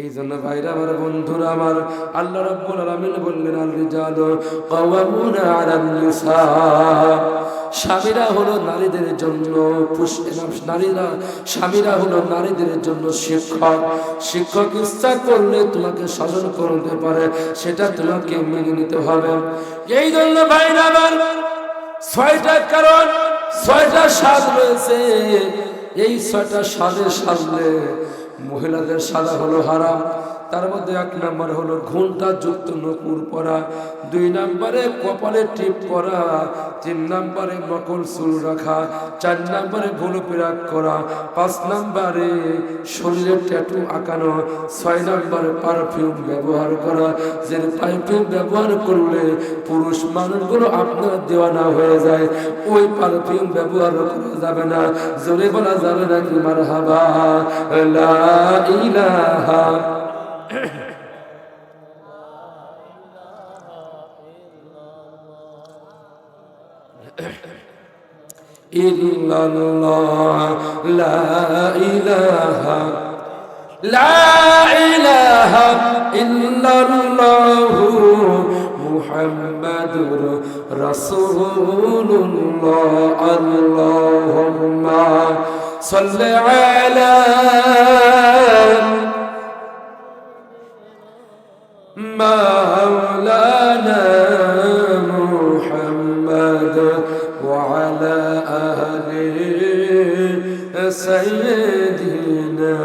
এই জন্য ভাইরা, আমার বন্ধুরা, আমার আল্লাহ রাব্বুল আলামিন বললেন, আল রিজাল কাওয়ামুনা আলান নিসা। স্বামীরা হলো নারীদের জন্য নারীরা স্বামীরা হলো নারীদের জন্য শিক্ষক। শিক্ষক ইচ্ছা করলে তোমাকে শাসন করতে পারে, সেটা তোমাকে মেনে নিতে হবে। এই জন্য ভাইরা, আমার ছয়টা কারণ, ছয়টা স্বাদ রয়েছে। এই ছয়টা স্বাদের সাজলে মহিলাদের সাদা হলো হারাম। তার মধ্যে এক নাম্বার হলো ঘুমটা যুক্ত নকুর পরা, দুই নাম্বারে কপালে টিপ পরা, তিন নাম্বারে মকল চুল রাখা, চার নাম্বারে ভুল পিরাক করা, পাঁচ নাম্বারে শরীরে ট্যাটু আঁকানো, ছয় নাম্বারে পারফিউম ব্যবহার করা। যে পারফিউম ব্যবহার করলে পুরুষ মানুষগুলো আপনার দেওয়ানা হয়ে যায়। ওই পারফিউম ব্যবহার করা যাবে না। জোরে বলা যাবে না কি মার হাবা ইলাহা إلا الله لا إله لا إله إلا الله محمد رسول الله اللهم صل على محمد وعلى أهل سيدنا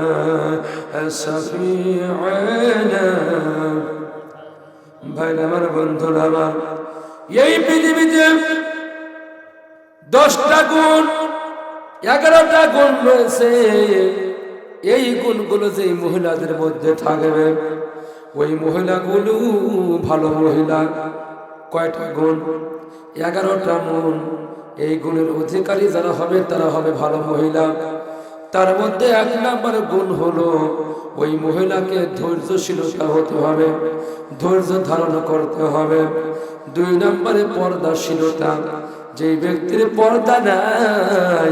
شفيعنا ভাই আমার বন্ধুরা আমার এই পৃথিবীতে দশটা গুণ এগারোটা গুণ রয়েছে এই গুণগুলো যে মহিলাদের মধ্যে থাকবে ওই মহিলাগুলো ভালো মহিলা কয়টা গুণ এগারোটা মন। এই গুণের অধিকারী যারা হবে, তারা হবে ভালো মহিলা। তার মধ্যে এক নাম্বার গুণ হলো, ওই মহিলাকে ধৈর্যশীলতা হতে হবে, ধৈর্য ধারণ করতে হবে। দুই নম্বরে পর্দাশীলতা। যে ব্যক্তির পর্দা নাই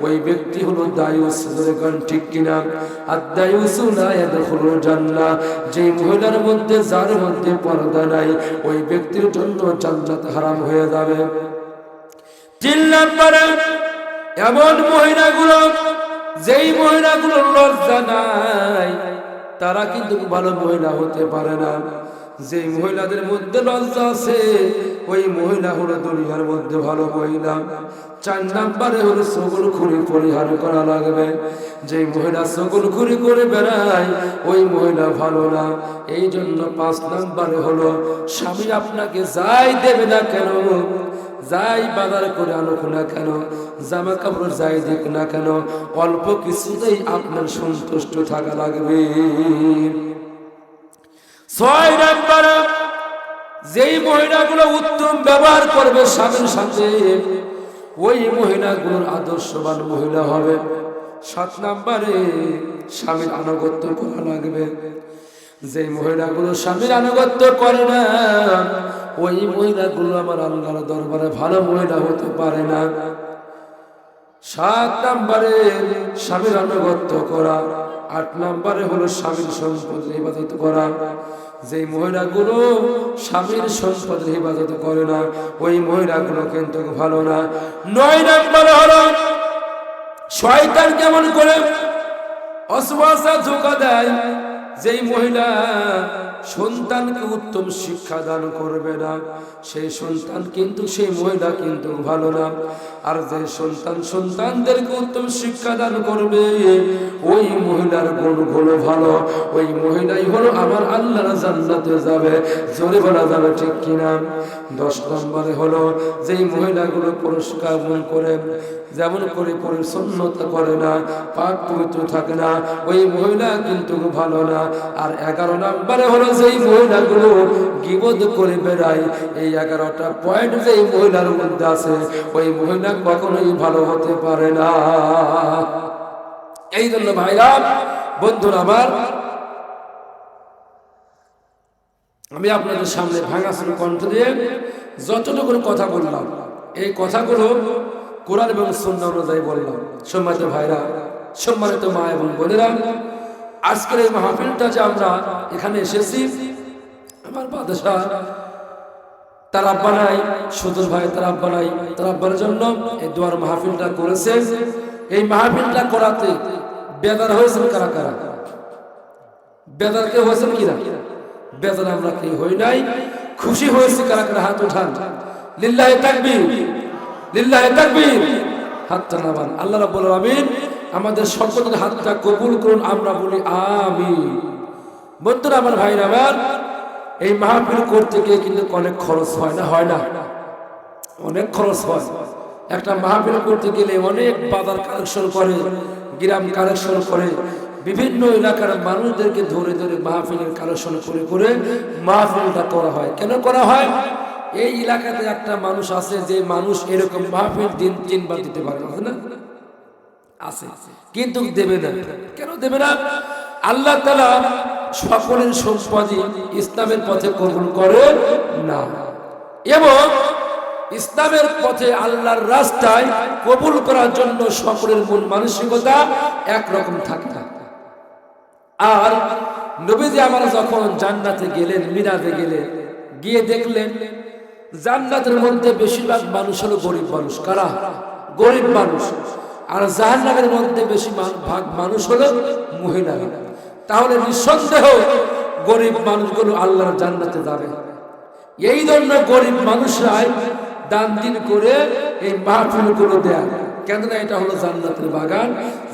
ওই ব্যক্তি হলো দায়ুস। ঠিক কিনা? আর দায়ুস হলো জান্না যে মহিলার মধ্যে, যার মধ্যে পর্দা নাই, ওই ব্যক্তির জন্য জান্নাত হারাম হয়ে যাবে। তিন নম্বরে, এমন মহিলাগুলো, যেই মহিলাগুলো লজ্জা নাই, তারা কিন্তু ভালো মহিলা হতে পারে না। যে মহিলাদের মধ্যে লজ্জা আছে, ওই মহিলা হলো দুনিয়ার মধ্যে ভালো মহিলা। চার নাম্বারে হলো সকল খুঁড়ি পরিহার করা লাগবে। যে মহিলা সকল খুঁড়ি করে বেড়ায়, ওই মহিলা ভালো না। এই জন্য পাঁচ নাম্বারে হলো, স্বামী আপনাকে যাই দেবে না কেন, যাই বাজার করে আনুক না কেন জামা কাপড় যাই দিক না কেন, অল্প কিছুতেই আপনার সন্তুষ্ট থাকা লাগবে। ছয় নম্বর, যেই মহিলাগুলো উত্তম ব্যবহার করবে স্বামীর সাথে ওই মহিলাগুলোর আদর্শবান মহিলা হবে। সাত নম্বরে স্বামীর আনুগত্য করা লাগবে। যে মহিলাগুলো স্বামীর আনুগত্য করে না, ওই মহিলাগুলো আমার আল্লাহর দরবারে ভালো মহিলা হতে পারে না। সাত নম্বরে স্বামীর আনুগত্য করা, আট নম্বরে হলো স্বামীর সম্পদের ইবাদত করা। যে মহিলাগুলো স্বামীর সম্পদের ইবাদত করে না, ওই মহিলাগুলো কিন্তু ভালো না। নয় নম্বরে হলো শয়তান কেমন করে অসবাসা ধোকা দেয়, যেই মহিলা সন্তানকে উত্তম শিক্ষা দান করবে না। সেই সন্তান কিন্তু সেই মহিলা কিন্তু ভালো না। আর যে সন্তান সন্তানদেরকে উত্তম শিক্ষা দান করবে, ওই মহিলার গুণগুলো ভালো। ওই মহিলাই হলো আমার আল্লাহর জান্নাতে যাবে। জোরে বলা যাবে ঠিক কিনা? দশ নম্বরে হলো, যেই মহিলাগুলো পুরস্কার করে, যেমন করে পরিচ্ছন্নতা করে না, পাক পবিত্র থাকে না, ওই মহিলা কিন্তু ভালো না। আর এগারো নম্বরে হলো যেই মহিলাগুলো গিবদ করে বেড়ায়, এই এগারোটা পয়েন্ট যেই মহিলার মধ্যে আছে, ওই মহিলা কখনোই ভালো হতে পারে না। এই জন্য ভাইরা, বন্ধুরা আমার, আমি আপনাদের সামনে ভাঙাসন কণ্ঠ দিয়ে যতটুকু কথা বললাম, এই কথাগুলো কোরআন এবং সন্না অনুযায়ী বললাম। সম্মানিত ভাইরা, সম্মানিত মা এবং বোনেরা আজকের এই মাহফিলটা যে আমরা এখানে এসেছি, আমার বাদশাহ তার আব্বা নাই, সুদূর ভাই তার আব্বা নাই, তার আব্বার জন্য এই দোয়ার মাহফিলটা করেছে। এই মাহফিলটা করাতে বেদার হয়েছেন কারা কারা? বেদার কেউ হয়েছেন কিনা বেদার আমরা কেউ হই নাই। খুশি হয়েছে কারা কারা? হাত উঠান। লিল্লাহে তাকবীর। লিল্লাহে তাকবীর। হাতটা নামান আল্লাহ রাব্বুল আলামিন আমাদের সকলের হাতটা কবুল করুন আমরা বলি আমি বন্ধুরা, আমার ভাইরা, আমার এই মাহফিল করতে গিয়ে কিন্তু অনেক খরচ হয় না হয় না? অনেক খরচ হয়। একটা মাহফিল করতে গেলে অনেক বাজার কালেকশন করে, গ্রাম কালেকশন করে, বিভিন্ন এলাকার মানুষদেরকে ধরে ধরে মাহফিলের কালেকশন করে করে মাহফিলটা করা হয়। কেন করা হয়? এই এলাকাতে একটা মানুষ আছে যে মানুষ এরকম মাহফিল দিন তিনবার দিতে পারে না? আছে। কিন্তু দেবে না। কেন দেবে না? আল্লাহ তালা সকলের সম্পদই ইসলামের পথে কবুল করে না। এবং ইসলামের পথে আল্লাহর রাস্তায় কবুল করার জন্য সকলের মন মানসিকতা একরকম থাকে আর নবীজি আমার যখন জান্নাতে গেলেন মিরাজে গেলেন, গিয়ে দেখলেন, জান্নাতের মধ্যে বেশিরভাগ মানুষ হলো গরিব মানুষ। কারা? গরিব মানুষ। আর জাহান্নামের মধ্যে বেশি ভাগ মানুষ হলো মহিলা। তাহলে নিঃসন্দেহ গরিব মানুষগুলো আল্লাহর জান্নাতে যাবে। এই জন্য গরিব মানুষরাই দান দিন করে এই মাহফিলগুলো দেয়। কেননা এটা হলো জান্নাতের বাগান।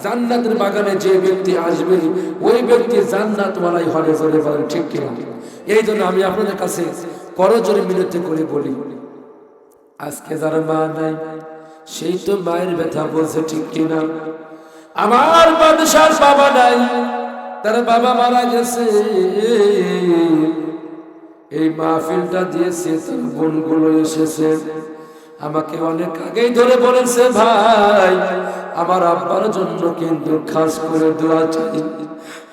জান্নাতের বাগানে যে ব্যক্তি আসবে, ওই ব্যক্তি জান্নাত ওয়ালাই হবে বলে বলেন, ঠিক কিনা? এই জন্য আমি আপনাদের কাছে করজোরে মিনতি করে বলি, আজকে যারা মা নাই সেই তো মায়ের ব্যথা বলছে, ঠিক কিনা? আমার বাদশার বাবা নাই, তার বাবা মারা গেছে। এই মাহফিলটা দিয়েছে, তার বোনগুলো এসেছে। আমাকে অনেক আগেই ধরে বলেছে, ভাই, আমার আব্বার জন্য কিন্তু খাস করে দোয়া চাই।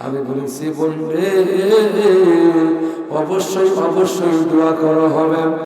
আমি বলেছি, বোন রে, অবশ্যই অবশ্যই দোয়া করা হবে।